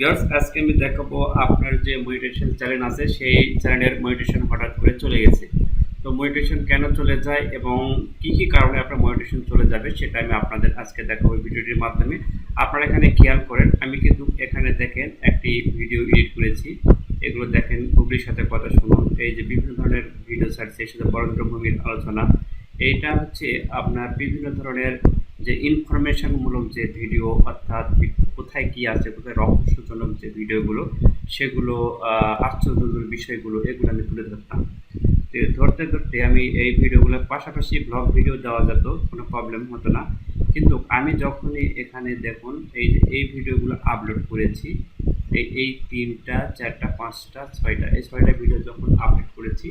Viewers আজকে আমি দেখাবো আপনার যে মেডিটেশন চ্যানেল আছে, সেই চ্যানেলের মেডিটেশন হঠাৎ করে চলে গেছে। তো মেডিটেশন কেন চলে যায় এবং কি কি কারণে আপনার মেডিটেশন চলে যাবে, সেটা আমি আপনাদের আজকে দেখাবো ভিডিওটির মাধ্যমে। আপনারা এখানে খেয়াল করেন, আমি কিন্তু এখানে দেখেন একটি ভিডিও এডিট করেছি। এগুলো দেখেন গুগলির সাথে কথা শুনুন। এই যে বিভিন্ন ধরনের ভিডিও ছাড়ছে এর সাথে বরেন্দ্র ভূমির আলোচনা। এইটা হচ্ছে আপনার বিভিন্ন ধরনের যে ইনফরমেশনমূলক যে ভিডিও অর্থাৎ কোথায় কি আছে, কোথায় রহস্যজনক যে ভিডিওগুলো সেগুলো আশ্চর্যজনক বিষয়গুলো, এগুলো আমি তুলে ধরতাম। ধরতে ধরতে আমি এই ভিডিওগুলোর পাশাপাশি ব্লগ ভিডিও দেওয়া যেত, কোনো প্রবলেম হতো না। কিন্তু আমি যখনই এখানে দেখুন, এই যে এই ভিডিওগুলো আপলোড করেছি, এই এই তিনটা, চারটা, পাঁচটা, ছয়টা, এই ছয়টা ভিডিও যখন আপলোড করেছি,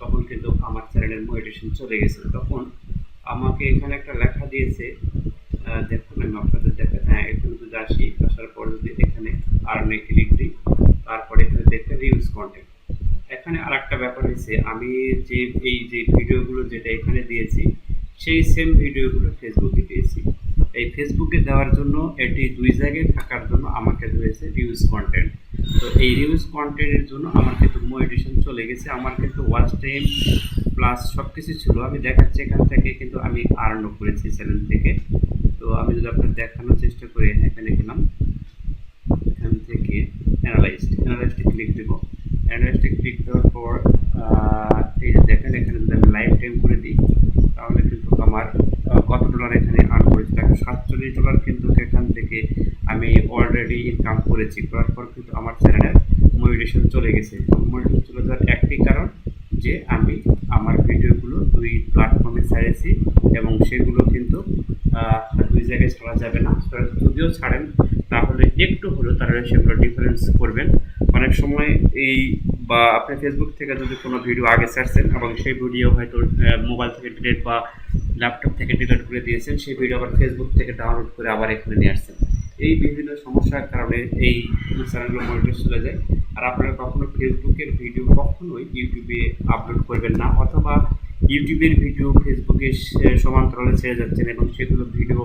তখন কিন্তু আমার চ্যানেলের মোটিভেশন চলে গেছে। তখন আমাকে এখানে একটা লেখা দিয়েছে দেখুন, আমি আপনাদের দেখা হ্যাঁ এখানে যদি আসি, আসার পর যদি এখানে আর্নে ক্লিক দিই, তারপরে এখানে দেখতে রিউজ কন্টেন্ট এখানে আর একটা ব্যাপার হয়েছে, আমি যে এই যে ভিডিওগুলো যেটা এখানে দিয়েছি, সেই সেম ভিডিওগুলো ফেসবুকে দিয়েছি। এই ফেসবুকে দেওয়ার জন্য, এটি দুই জায়গায় থাকার জন্য আমাকে ধরেছে রিউজ কন্টেন্ট তো এই রিউজ কন্টেন্টের জন্য আমার কিন্তু মোটিভেশন চলে গেছে। আমার কিন্তু ওয়াচ টাইম প্লাস সব কিছু ছিল। আমি দেখাচ্ছি এখান থেকে, কিন্তু আমি আর্ন করেছি চ্যানেল থেকে। তো আমি যদি আপনার দেখানোর চেষ্টা করি এখানে গেলাম। এখান থেকে অ্যানালাইজড অ্যানালাইজডে ক্লিক দেবো। অ্যানালাইজডে ক্লিক দেওয়ার পর এই যে দেখেন, এখানে যদি আমি লাইফ টাইম করে দিই, তাহলে কিন্তু আমার কত ডলার এখানে আর্ন করেছি? দেখো সাতচল্লিশ ডলার কিন্তু এখান থেকে আমি অলরেডি ইনকাম করেছি। করার পর কিন্তু আমার চ্যানেলের মোটিভেশন চলে গেছে। মোটিভেশন চলে যাওয়ার একটি কারণ যে আমি আমার ভিডিওগুলো দুই প্ল্যাটফর্মে ছাড়েছি এবং সেগুলো কিন্তু দুই জায়গায় ছাড়া যাবে না। যদিও ছাড়েন, তাহলে একটু হলেও তারা সেগুলো ডিফারেন্স করবেন। অনেক সময় এই বা আপনি ফেসবুক থেকে যদি কোনো ভিডিও আগে ছাড়ছেন এবং সেই ভিডিও হয়তো মোবাইল থেকে ডিলিট বা ল্যাপটপ থেকে ডিলিট করে দিয়েছেন, সেই ভিডিও আবার ফেসবুক থেকে ডাউনলোড করে আবার এখানে নিয়ে আসছেন। এই বিভিন্ন সমস্যার কারণে এই চ্যানেলগুলো মনিটর চলে যায়। আর আপনারা কখনো ফেসবুকের ভিডিও কখনোই ইউটিউবে আপলোড করবেন না, অথবা ইউটিউবের ভিডিও ফেসবুকে সমান্তরালে ছেড়ে যাচ্ছেন এবং সেগুলো ভিডিও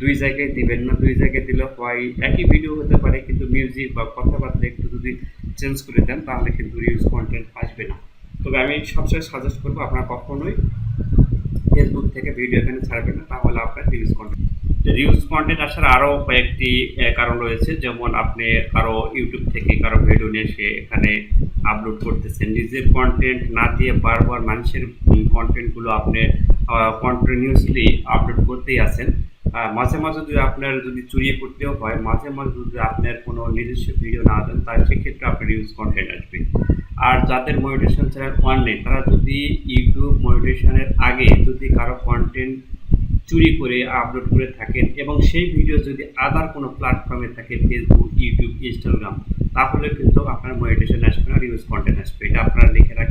দুই জায়গায় দিবেন না। দুই জায়গায় দিলে হয় একই ভিডিও হতে পারে, কিন্তু মিউজিক বা কথাবার্তা একটু যদি চেঞ্জ করে দেন, তাহলে কিন্তু রিউজ কন্টেন্ট আসবে না। তবে আমি সবসময় সাজেস্ট করব, আপনারা কখনোই ফেসবুক থেকে ভিডিও এখানে ছাড়বেন না, তাহলে আপনার রিউজ কন্টেন্ট রিউজ কন্টেন্ট আসার আরও কয়েকটি কারণ রয়েছে। যেমন আপনি কারও ইউটিউব থেকে কারও ভিডিও নিয়ে এসে এখানে আপলোড করতেছেন। নিজের কন্টেন্ট না দিয়ে বারবার মানুষের কন্টেন্টগুলো আপনি কন্টিনিউসলি আপলোড করতেই আছেন। মাঝে মাঝে যদি আপনার যদি চুরিয়ে করতেও হয়, মাঝে মাঝে যদি আপনার কোনো নিজস্ব ভিডিও না দেন, তাহলে সেক্ষেত্রে আপনার ইউজ কন্টেন্ট আসবে। আর যাদের মোটিভেশন চ্যানেল ওয়ান নেই, তারা যদি ইউটিউব মোটিভেশনের আগে যদি কারও কন্টেন্ট চুরি করে আপলোড করে থাকেন এবং সেই ভিডিও যদি আদার কোনো প্ল্যাটফর্মে থাকে ফেসবুক ইউটিউব ইনস্টাগ্রাম তাহলে কিন্তু আপনার মনিটেশন আসবে না রিউজ কন্টেন্ট আসবে। এটা আপনারা লিখে রাখেন।